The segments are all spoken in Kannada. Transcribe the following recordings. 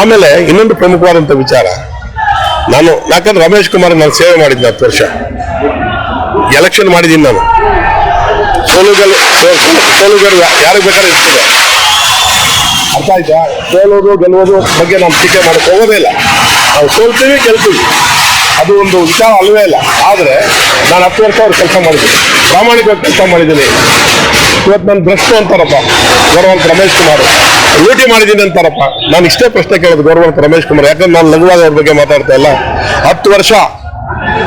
ಆಮೇಲೆ ಇನ್ನೊಂದು ಪ್ರಮುಖವಾದಂಥ ವಿಚಾರ, ನಾನು ಯಾಕಂದ್ರೆ ರಮೇಶ್ ಕುಮಾರ್ ನಾನು ಸೇವೆ ಮಾಡಿದ್ದೆ ಹತ್ತು ವರ್ಷ. ಎಲೆಕ್ಷನ್ ಮಾಡಿದ್ದೀನಿ ನಾನು. ಸೋಲುಗಲ್ ಸೋ- ಸೋ- ಸೋಲುಗಲ್ ಯಾರಿಗೆ ಬೇಕಾದ್ರೆ ಇರ್ತದೆ ಅರ್ಥ ಆಯ್ತಾ? ಸೋಲೋದು ಗೆಲ್ಲೋದು ಬಗ್ಗೆ ನಾವು ಟೀಕೆ ಮಾಡಕ್ಕೆ ಹೋಗೋದೇ ಇಲ್ಲ. ನಾವು ಸೋಲ್ತೀವಿ, ಗೆಲ್ತೀವಿ. ಅದು ಒಂದು ವಿಚಾರ ಅಲ್ವೇ ಇಲ್ಲ. ಆದರೆ ನಾನು ಹತ್ತು ವರ್ಷ ಅವ್ರು ಕೆಲಸ ಮಾಡಿದ್ದೀನಿ. ಪ್ರಾಮಾಣಿಕವಾಗಿ ಕೆಲಸ ಮಾಡಿದ್ದೀನಿ. ಇವತ್ತು ನಾನು ಭ್ರಷ್ಟು ಅಂತಾರಪ್ಪ. ಗೌರವಂತ ರಮೇಶ್ ಕುಮಾರ್. ಲೂಟಿ ಮಾಡಿದ್ದೀನಿ ಅಂತಾರಪ್ಪ. ನಾನು ಇಷ್ಟೇ ಪ್ರಶ್ನೆ ಕೇಳೋದು ಗೌರವಂತ ರಮೇಶ್ ಕುಮಾರ್. ಯಾಕಂದ್ರೆ ನಾನು ಲಘುವಾದ ಅವ್ರ ಬಗ್ಗೆ ಮಾತಾಡ್ತಾ ಇಲ್ಲ. ಹತ್ತು ವರ್ಷ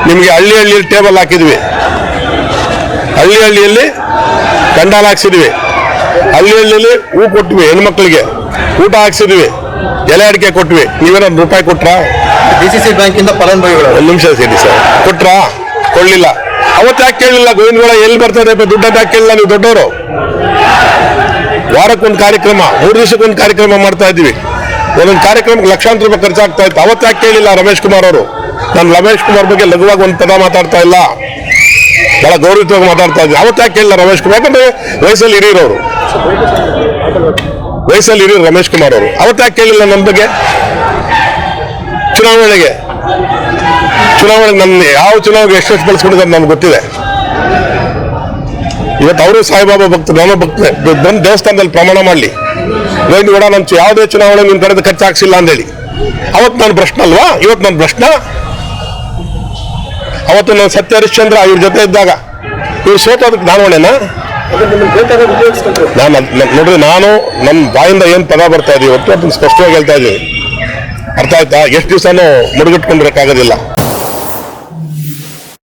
ನಿಮಗೆ ಹಳ್ಳಿ ಹಳ್ಳಿಯಲ್ಲಿ ಟೇಬಲ್ ಹಾಕಿದ್ವಿ. ಹಳ್ಳಿ ಹಳ್ಳಿಯಲ್ಲಿ ಕಂಡಾಲ ಹಾಕ್ಸಿದ್ವಿ. ಹಳ್ಳಿ ಹಳ್ಳಿಯಲ್ಲಿ ಹೂ ಕೊಟ್ವಿ ಹೆಣ್ಮಕ್ಳಿಗೆ. ಊಟ ಹಾಕ್ಸಿದ್ವಿ. ಎಲೆ ಅಡಿಕೆ ಕೊಟ್ವಿ. ನೀವೇನಾದ್ರು ರೂಪಾಯಿ ಕೊಟ್ರಾ? ಸಿ ಬ್ಯಾಂಕಿಂದ ಫಲಾನುಭವಿಗಳು. ಒಂದು ನಿಮಿಷ ಸೇರಿ ಸರ್. ಕೊಟ್ರಾ? ಕೊಡ್ಲಿಲ್ಲ. ಅವತ್ತು ಯಾಕೆ ಕೇಳಿಲ್ಲ? ಗೋವಿಂದಗೌಡ ಎಲ್ಲಿ ಬರ್ತದೆ ದುಡ್ಡಂತ ಯಾಕೆ ಕೇಳಿಲ್ಲ ನೀವು ದೊಡ್ಡವರು? ವಾರಕ್ಕೊಂದು ಕಾರ್ಯಕ್ರಮ, ಮೂರು ದಿವಸಕ್ಕೊಂದು ಕಾರ್ಯಕ್ರಮ ಮಾಡ್ತಾ ಇದ್ದೀವಿ. ಒಂದೊಂದು ಕಾರ್ಯಕ್ರಮಕ್ಕೆ ಲಕ್ಷಾಂತರ ರೂಪಾಯಿ ಖರ್ಚಾಗ್ತಾ ಇತ್ತು. ಅವತ್ತು ಯಾಕೆ ಕೇಳಿಲ್ಲ ರಮೇಶ್ ಕುಮಾರ್ ಅವರು? ನಾನು ರಮೇಶ್ ಕುಮಾರ್ ಬಗ್ಗೆ ಲಘುವಾಗಿ ಒಂದು ಪದ ಮಾತಾಡ್ತಾ ಇಲ್ಲ. ಬಹಳ ಗೌರವಿತವಾಗಿ ಮಾತಾಡ್ತಾ ಇದ್ದೀನಿ. ಅವತ್ತು ಯಾಕೆ ಕೇಳಿಲ್ಲ ರಮೇಶ್ ಕುಮಾರ್? ಯಾಕಂದ್ರೆ ವಯಸ್ಸಲ್ಲಿ ಹಿರಿಯರವರು. ವಯಸ್ಸಲ್ಲಿ ಹಿರಿಯರು ರಮೇಶ್ ಕುಮಾರ್ ಅವರು. ಅವತ್ತು ಯಾಕೆ ಕೇಳಿಲ್ಲ ನನ್ನ ಬಗ್ಗೆ? ಚುನಾವಣೆಗೆ. ಚುನಾವಣೆಗೆ ನನ್ನ ಯಾವ ಚುನಾವಣೆಗೆ ಎಷ್ಟು ಎಷ್ಟು ಬಳಸ್ಕೊಂಡಿದ್ದಾರೆ ನಮ್ಗೆ ಗೊತ್ತಿದೆ. ಇವತ್ತು ಅವರು ಸಾಯಿಬಾಬಾ ಭಕ್ತರು ನಾನು ಭಕ್ತ ಬಂದು ದೇವಸ್ಥಾನದಲ್ಲಿ ಪ್ರಮಾಣ ಮಾಡಲಿ. ಗೋವಿಂದಗೌಡ ನಾನು ನಮ್ಮ ಯಾವುದೇ ಚುನಾವಣೆ ನೀನು ಕಡೆದು ಖರ್ಚು ಹಾಕ್ಸಿಲ್ಲ ಅಂದೇಳಿ. ಅವತ್ತು ನಾನು ಪ್ರಶ್ನೆ ಅಲ್ವಾ? ಇವತ್ತು ನನ್ನ ಪ್ರಶ್ನೆ ಅವತ್ತು ನಾನು ಸತ್ಯ ಹರಿಶ್ಚಂದ್ರ ಇವ್ರ ಜೊತೆ ಇದ್ದಾಗ. ಇವ್ರು ಸೋತೋದಕ್ಕೆ ನಾನು ನಾನು ನೋಡ್ರಿ, ನಾನು ನನ್ನ ಬಾಯಿಂದ ಏನು ಪದ ಬರ್ತಾ ಇದೀವಿ ಅದನ್ನ ಸ್ಪಷ್ಟವಾಗಿ ಹೇಳ್ತಾ ಇದ್ದೀವಿ ಅರ್ಥ ಆಯ್ತಾ? ಎಷ್ಟು ದಿವಸನೂ ಮುಡುಗಿಟ್ಕೊಂಡಿರೋಕ್ಕಾಗೋದಿಲ್ಲ.